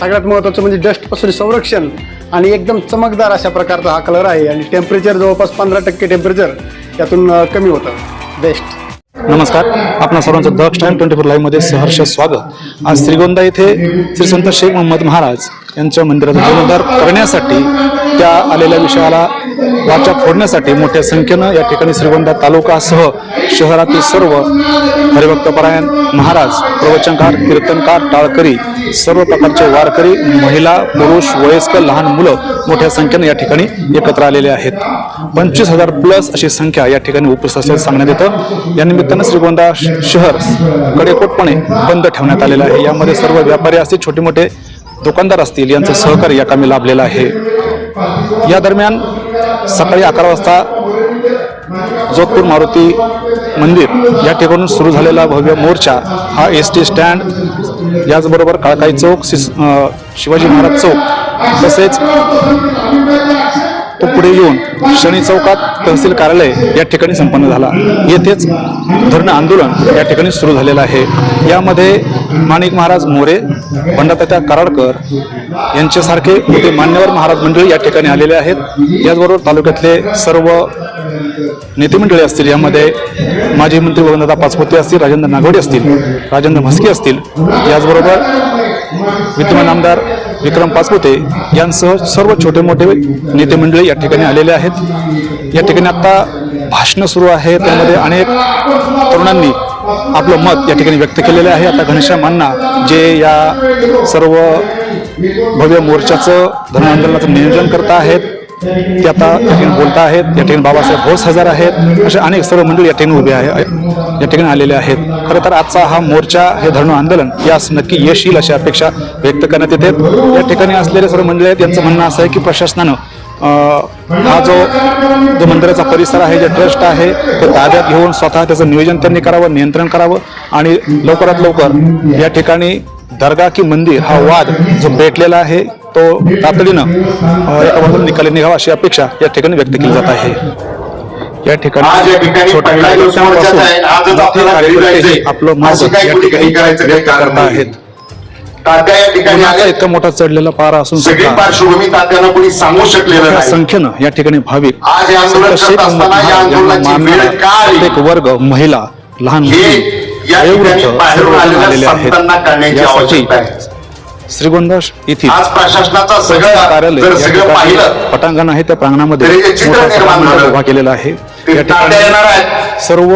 सगळ्यात महत्त्वाचं म्हणजे डस्टपासून संरक्षण आणि एकदम चमकदार अशा प्रकारचा हा कलर आहे. आणि टेम्परेचर जवळपास पंधरा टक्के टेम्परेचर यातून कमी होतं. बेस्ट नमस्कार. आपणा सर्वांचं द स्टँड ट्वेंटी फोर लाईव्हमध्ये सहर्ष स्वागत. आज श्रीगोंदा येथे श्री संत शेख मोहम्मद महाराज यांच्या मंदिराचा जीर्णोद्धार करण्यासाठी त्या आलेल्या विषयाला वाचा फोडण्यासाठी मोठ्या संख्येनं या ठिकाणी श्रीगोंदा तालुकासह शहरातील सर्व हरिभक्तपरायण महाराज प्रवचनकार कीर्तनकार टाळकरी सर्व प्रकारचे वारकरी महिला पुरुष वयस्क लहान मुलं मोठ्या संख्येनं या ठिकाणी एकत्र आलेले आहेत. पंचवीस हजार प्लस अशी संख्या या ठिकाणी उपस्थित असल्याचं सांगण्यात येतं. या निमित्तानं श्रीगोंदा शहर कडेकोटपणे बंद ठेवण्यात आलेलं आहे. यामध्ये सर्व व्यापारी असतील छोटे मोठे दुकानदार असतील यांचं सहकार्य या कामी लाभलेलं आहे. या दरम्यान सकाळी अकरा वाजता जोधपूर मारुती मंदिर या ठिकाणून सुरू झालेला भव्य मोर्चा हा एस टी स्टँड याचबरोबर काळकाई चौक शिवाजी महाराज चौक तसेच तो पुढे येऊन शनी चौकात तहसील कार्यालय या ठिकाणी संपन्न झाला. येथेच धरणं आंदोलन या ठिकाणी सुरू झालेलं आहे. यामध्ये माणिक महाराज मोरे पंडितात्या कराडकर यांच्यासारखे मोठे मान्यवर महाराज मंडळी या ठिकाणी आलेले आहेत. याचबरोबर तालुक्यातले सर्व नेते मंडळी असतील यामध्ये माजी मंत्री गोविंददा पाचपोते असतील राजेंद्र नागवडे असतील राजेंद्र म्हस्के असतील याचबरोबर विद्यमान आमदार विक्रम पाचपुते यांसह सर्व छोटे मोठे नेते मंडळी या ठिकाणी आलेले आहेत. या ठिकाणी आता भाषणं सुरू आहे. त्यामध्ये अनेक तरुणांनी आपलं मत या ठिकाणी व्यक्त केलेलं आहे. आता घनश्याम अण्णा जे या सर्व भव्य मोर्चाचं धन आंदोलनाचं नियोजन करत आहेत. ते आता या ठिकाणी बोलता आहेत या ठिकाणी बाबासाहेब भोस हजर आहेत असे अनेक सर्व मंडळी या ठिकाणी उभे आहे या ठिकाणी आलेले आहेत. खरं तर आजचा हा मोर्चा हे धरणं आंदोलन यास नक्की यश येईल अशी अपेक्षा व्यक्त करण्यात येते. या ठिकाणी असलेले सर्व मंडळी आहेत यांचं म्हणणं असं आहे की प्रशासनानं हा जो जो मंदिराचा परिसर आहे जे ट्रस्ट आहे तो ताब्यात घेऊन स्वतः त्याचं नियोजन त्यांनी करावं नियंत्रण करावं आणि लवकरात लवकर या ठिकाणी दर्गा की मंदिर हा वाद जो पेटलेला आहे तो तातडीनं एका बाजूला निकाली निघावा अशी अपेक्षा या ठिकाणी व्यक्त केली जात आहे या या ठिकाणी छोट्या कार्यकर्ते. आपलं या व्यक्त करत. आहेत या इतका मोठा चढलेला पारा असून संख्येनं या ठिकाणी भाविक या? प्रत्येक वर्ग महिला लहान मुली या वयोवृद्ध आलेले आहेत यासाठी श्रीगोंदा येथील आज प्रशासनाचा संस्था सगळं कार्यालय पटांगण आहे त्या प्रांगणामध्ये. उभा केलेला आहे या ठिकाणी सर्व.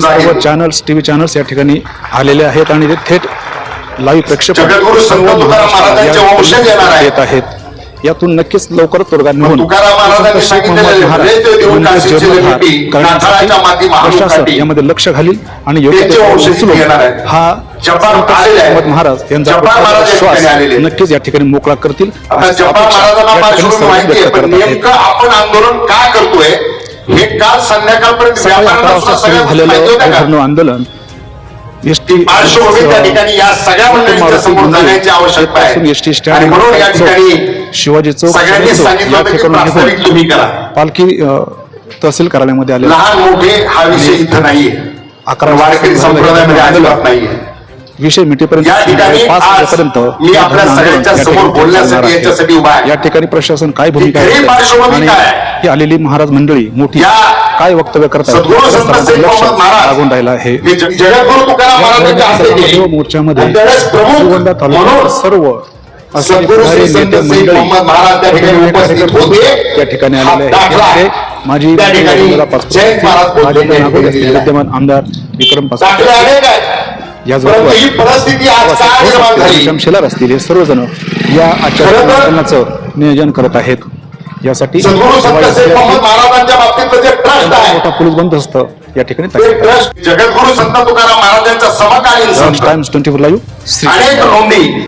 सर्व चॅनल्स टीव्ही चॅनल्स या ठिकाणी आलेले आहेत आणि ते थेट लाईव्ह आहेत. येत आहेत यातून नक्कीच लवकरच तोडगा निघून प्रशासन. यामध्ये लक्ष घालील आणि योग्य. हा. मोहम्मद महाराज यांचा श्वास. नक्कीच या ठिकाणी मोकळा करतील आपण आंदोलन का करतोय हे काल संध्याकाळपर्यंत झालेलं हे आंदोलन पार्श्वभूमी त्या ठिकाणी या सगळ्या मंडळींच्या समोर जाण्याची आवश्यकता आहे एस टी आणि स्टँड म्हणून या ठिकाणी शिवाजी चौक सगळ्यांनी सांगितलं तुम्ही करा पालखी तहसील कार्यालयामध्ये आले लहान मोठे हा विषय इथं नाहीये अकरा वारकरी वाजता संप्रदायामध्ये आंदोलन. अजिबात नाहीये विषय मिटेपर्यंत या ठिकाणी मी हे आपल्या सगळ्यांच्या समोर बोलण्यासाठी. याच्यासाठी उभा. या ठिकाणी प्रशासन काय भूमिका आहे? आलेली महाराज मंडळी मोठी काय वक्तव्य करतात लागून राहिलं हे. मोर्चामध्ये श्रीगोंदा सर्व असे नेते मंडळी या ठिकाणी आलेले आहे. आहेत. विद्यमान आमदार विक्रम पासवान याचबरोबर शेलार असतील हे सर्वजण या कार्यक्रमाचं नियोजन करत आहेत. यासाठी महाराजांच्या बाबतीतलं जे ट्रस्ट आहे. मोठा पोलीस बंदोबस्त या ठिकाणी ट्रस्ट जगद्गुरु संत तुकाराम महाराजांच्या समकालीन टाइम्स ट्वेंटी फोर लाईव्ह. अनेक नोंदी.